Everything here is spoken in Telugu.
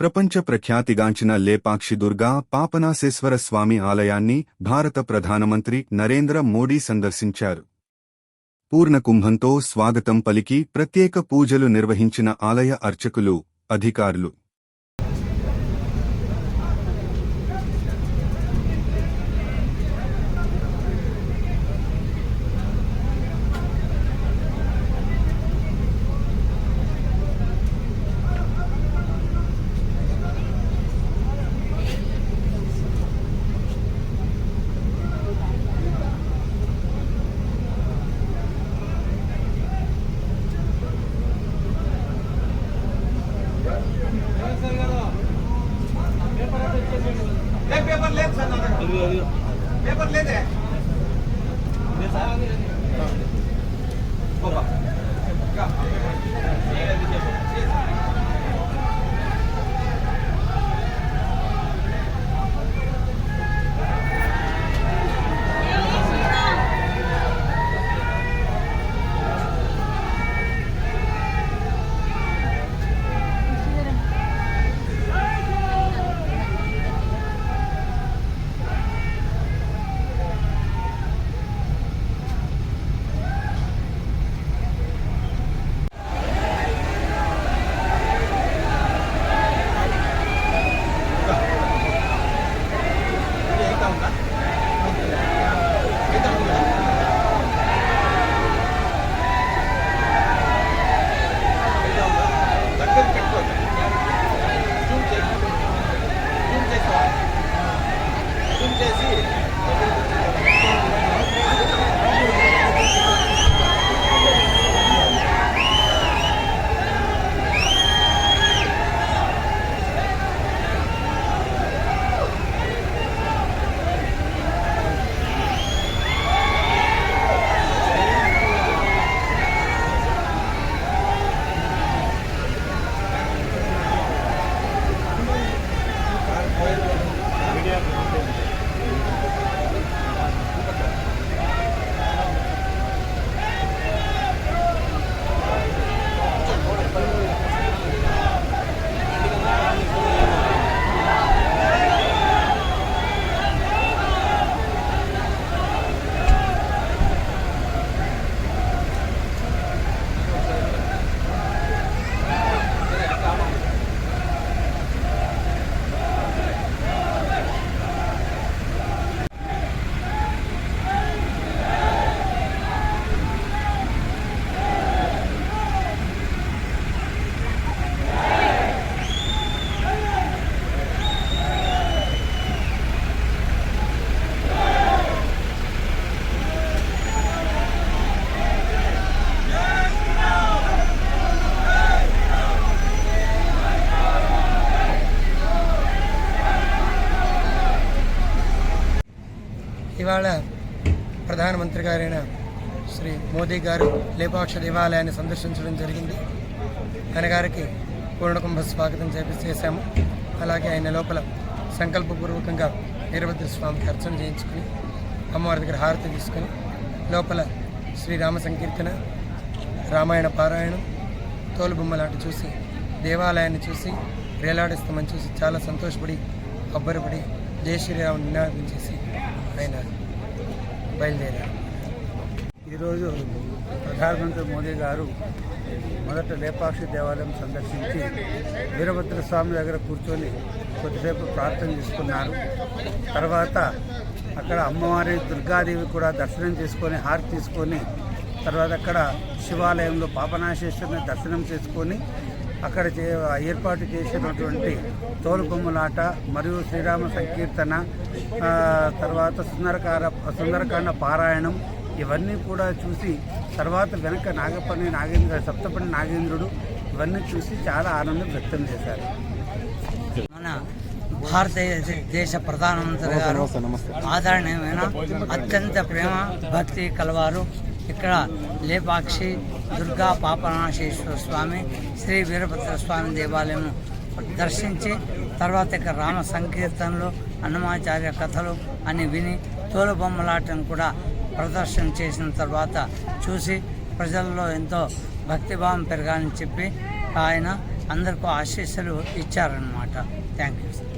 ప్రపంచ ప్రఖ్యాతిగాంచిన లేపాక్షి దుర్గా పాపనాశేశ్వర స్వామి ఆలయాన్ని భారత ప్రధానమంత్రి నరేంద్ర మోడీ సందర్శించారు. పూర్ణకుంభంతో స్వాగతం పలికి ప్రత్యేక పూజలు నిర్వహించిన ఆలయ అర్చకులు అధికారులు. పేపర్ లేదు సార్ నా దగ్గర పేపర్ లేదే బాబా ఇవాళ ప్రధానమంత్రి గారైన శ్రీ మోదీ గారు లేపాక్ష దేవాలయాన్ని సందర్శించడం జరిగింది. ఆయన గారికి పూర్ణకుంభ స్వాగతం చేపి చేశాము. అలాగే ఆయన లోపల సంకల్పపూర్వకంగా వీరభద్ర స్వామికి అర్చన చేయించుకుని అమ్మవారి దగ్గర హారతి తీసుకుని లోపల శ్రీరామ సంకీర్తన రామాయణ పారాయణం తోలుబొమ్మలాంటి చూసి దేవాలయాన్ని చూసి వేలాడిస్తామని చూసి చాలా సంతోషపడి అబ్బరపడి జై శ్రీరామ్ నినాదం చేసి ఆయన బయలుదేరారు. ఈరోజు ప్రధానమంత్రి మోదీ గారు మొదట లేపాక్షి దేవాలయం సందర్శించి వీరభద్ర స్వామి దగ్గర కూర్చొని కొద్దిసేపు ప్రార్థన చేసుకున్నారు. తర్వాత అక్కడ అమ్మవారి దుర్గాదేవి కూడా దర్శనం చేసుకొని హారతి తీసుకొని తర్వాత అక్కడ శివాలయంలో పాపనాశేశ్వరిని దర్శనం చేసుకొని అక్కడ చే ఏర్పాటు చేసినటువంటి తోలుబొమ్మలాట మరియు శ్రీరామ సంకీర్తన ఆ, తర్వాత సుందరకార సుందరకాండ పారాయణం ఇవన్నీ కూడా చూసి తర్వాత వెనక నాగపల్లి నాగేంద్ర సప్తపల్లి నాగేంద్రుడు ఇవన్నీ చూసి చాలా ఆనందం వ్యక్తం చేశారు. మన భారతదేశ ప్రధానమంత్రి గారు ఆదరణీయమైన అత్యంత ప్రేమ భక్తి కలవారు ఇక్కడ లేపాక్షి దుర్గా పాపనాశేశ్వర స్వామి శ్రీ వీరభద్ర స్వామి దేవాలయం దర్శించి తర్వాత ఇక్కడ రామ సంకీర్తనలు హనుమాచార్య కథలు అని విని తోలుబొమ్మలాటను కూడా ప్రదర్శన చేసిన తర్వాత చూసి ప్రజల్లో ఎంతో భక్తిభావం పెరగాలని చెప్పి ఆయన అందరికీ ఆశీస్సులు ఇచ్చారనమాట థ్యాంక్ యూ సార్.